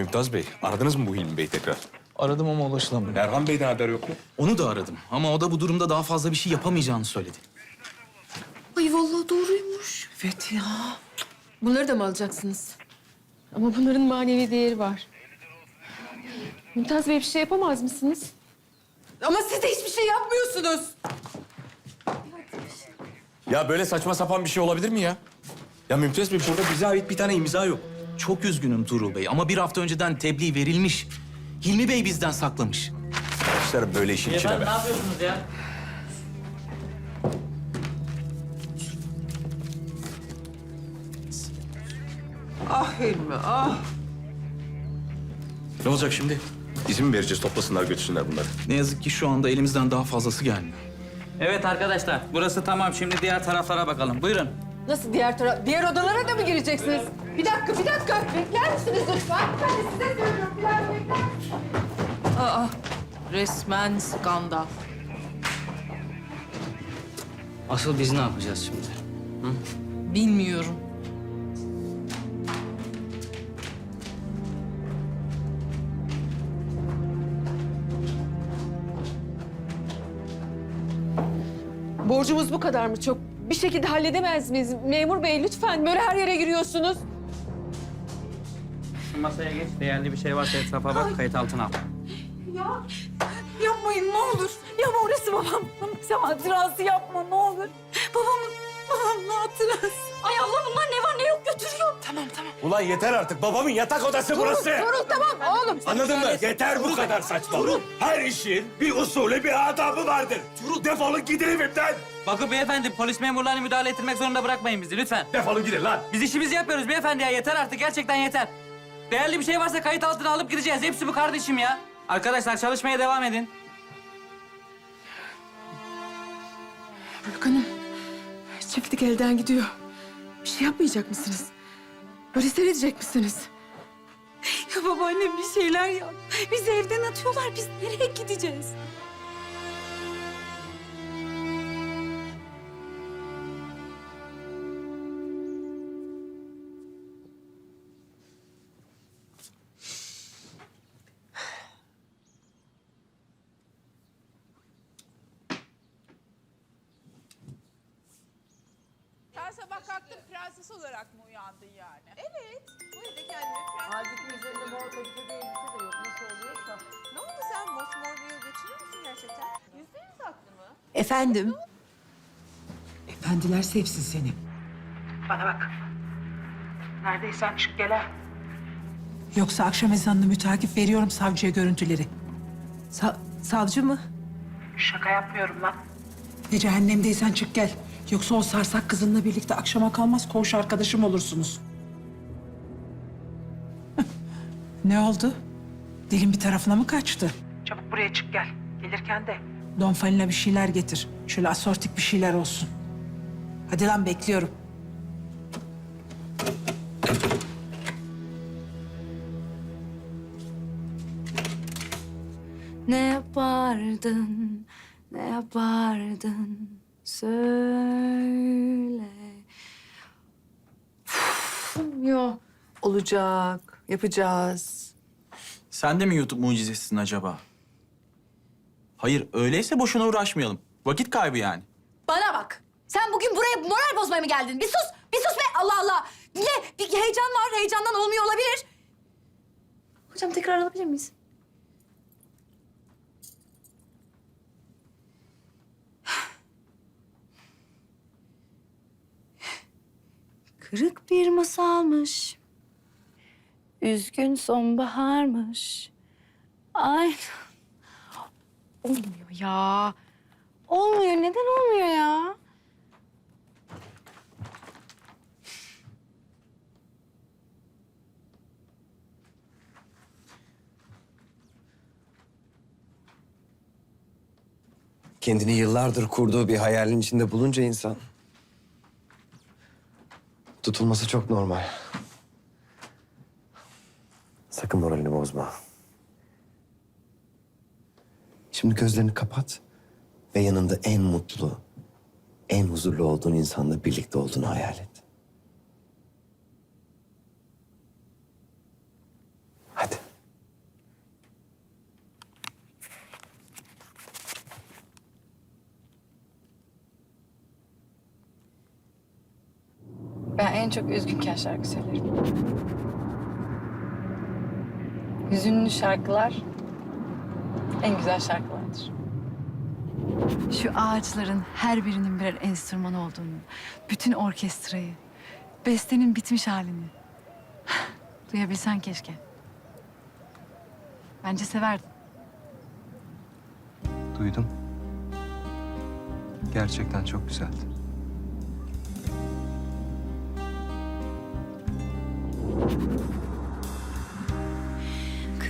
Mümtaz Bey, aradınız mı bu Hilmi Bey tekrar? Aradım ama ulaşılamıyor. Erhan Bey'den haber yok mu? Onu da aradım ama o da bu durumda daha fazla bir şey yapamayacağını söyledi. Ay vallahi doğruymuş. Evet ya. Bunları da mı alacaksınız? Ama bunların manevi değeri var. Mümtaz Bey bir şey yapamaz mısınız? Ama siz de hiçbir şey yapmıyorsunuz. Ya böyle saçma sapan bir şey olabilir mi ya? Ya Mümtaz Bey burada bize ait bir tane imza yok. Çok üzgünüm Tuğrul Bey ama bir hafta önceden tebliğ verilmiş. Hilmi Bey bizden saklamış. İşlerim böyle işin içine be. ne yapıyorsunuz ya? Ah Hilmi ah. Ne olacak şimdi? İzin mi vereceğiz toplasınlar götürsünler bunları? Ne yazık ki şu anda elimizden daha fazlası gelmiyor. Evet arkadaşlar burası tamam şimdi diğer taraflara bakalım. Buyurun. Nasıl diğer taraf? Diğer odalara da mı gireceksiniz? Bir dakika, bir dakika. Bekler misiniz lütfen? Ben de size söylüyorum. Biraz bekler Aa, resmen skandal. Asıl biz ne yapacağız şimdi? Bilmiyorum. Borcumuz bu kadar mı çok? Bir şekilde halledemez miyiz? Memur bey lütfen böyle her yere giriyorsunuz. Masaya geç. Değerli bir şey varsa etrafa bak kayıt altına al. Ya yapmayın ne olur. Ya orası babam. Hatırası yapma ne olur. Babamın, babamın hatırası. Ay Allah bunlar ne var ne yok götürüyor. Tamam tamam. Ulan yeter artık. Babamın yatak odası burası. Durun tamam oğlum. Anladın mı? Yeter bu kadar saçmalık. Her işin bir usulü, bir adabı vardır. Defolun gidin evimden. Bakın beyefendi polis memurlarını müdahale ettirmek zorunda bırakmayın bizi lütfen. Defolun gidin lan. Biz işimizi yapıyoruz beyefendi ya yeter artık gerçekten yeter. Değerli bir şey varsa kayıt altına alıp gideceğiz. Hepsi bu kardeşim ya. Arkadaşlar çalışmaya devam edin. Haluk Hanım, çiftlik elden gidiyor. Bir şey yapmayacak mısınız? Böyle seyredecek misiniz? Ya babaannem bir şeyler yap. Bizi evden atıyorlar. Biz nereye gideceğiz? Kalktın prenses olarak mı uyandın yani? Evet. Bu evde kendimi prenses... Halbuki üzerinde mor kadife bir elbise de yok. Nasıl oluyorsa. Ne oldu sen mosmor bir yıl geçiriyor musun gerçekten? Yüzde yüz haklı mı? Efendim. Efendiler sevsin seni. Bana bak. Neredeysen çık gel ha. Yoksa akşam ezanını mütakip veriyorum savcıya görüntüleri. Sa- savcı mı? Şaka yapmıyorum lan. Ne cehennemdeysen çık gel. Yoksa o sarsak kızınla birlikte akşama kalmaz koğuş arkadaşım olursunuz. ne oldu? Dilin bir tarafına mı kaçtı? Çabuk buraya çık gel. Gelirken de Don Falina bir şeyler getir. Şöyle asortik bir şeyler olsun. Hadi lan bekliyorum. Ne yapardın, ne yapardın söyle. Yok. Olacak, yapacağız. Sen de mi YouTube mucizesisin acaba? Hayır öyleyse boşuna uğraşmayalım. Vakit kaybı yani. Bana bak. Sen bugün buraya moral bozmaya mı geldin? Bir sus, bir sus be Allah Allah. Ne? Bir heyecan var, heyecandan olmuyor olabilir. Hocam tekrar alabilir miyiz? Kırık bir masalmış. Üzgün sonbaharmış. Ay. Olmuyor ya. Olmuyor. Neden olmuyor ya? Kendini yıllardır kurduğu bir hayalin içinde bulunca insan... ...tutulması çok normal. Sakın moralini bozma. Şimdi gözlerini kapat ve yanında en mutlu, en huzurlu olduğun insanla birlikte olduğunu hayal et. Hadi. Ben en çok üzgünken şarkı söylerim. Hüzünlü şarkılar en güzel şarkılardır. Şu ağaçların her birinin birer enstrüman olduğunu, bütün orkestrayı, bestenin bitmiş halini duyabilsen keşke. Bence severdin. Duydum. Gerçekten çok güzeldi.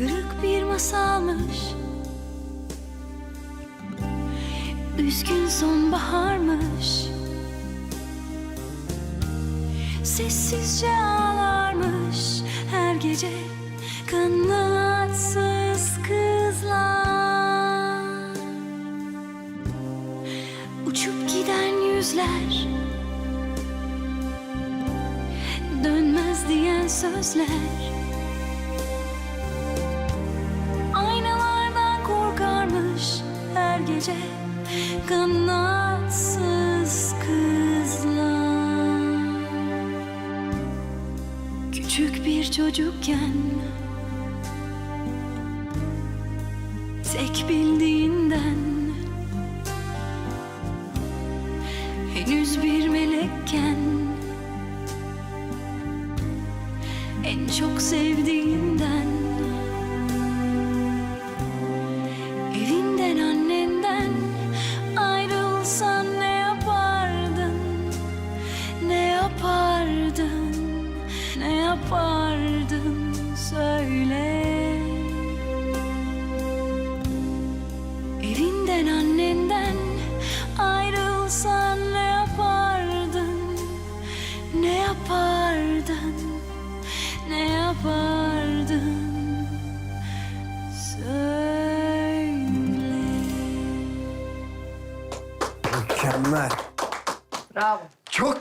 Kırık bir masalmış. Üzgün sonbaharmış. Sessizce ağlarmış. Her gece Kanatsız kızlar. Uçup giden yüzler. Dönmez diyen sözler gece kanatsız kızlar. Küçük bir çocukken tek bildiğinden henüz bir melekken en çok sevdiğinden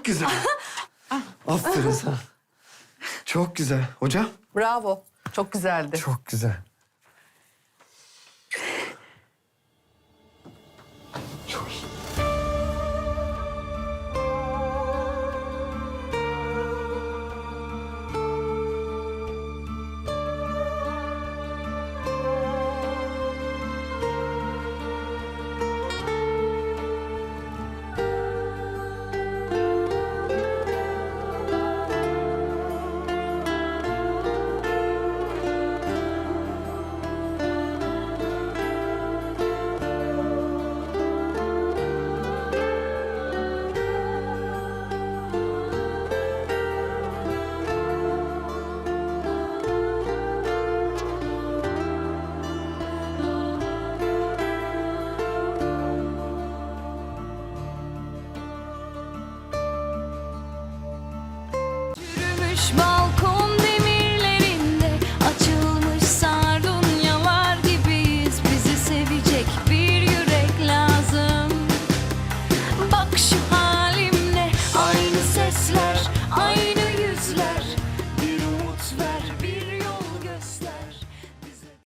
güzel. Aferin sana. Çok güzel. Hocam? Bravo. Çok güzeldi. Çok güzel.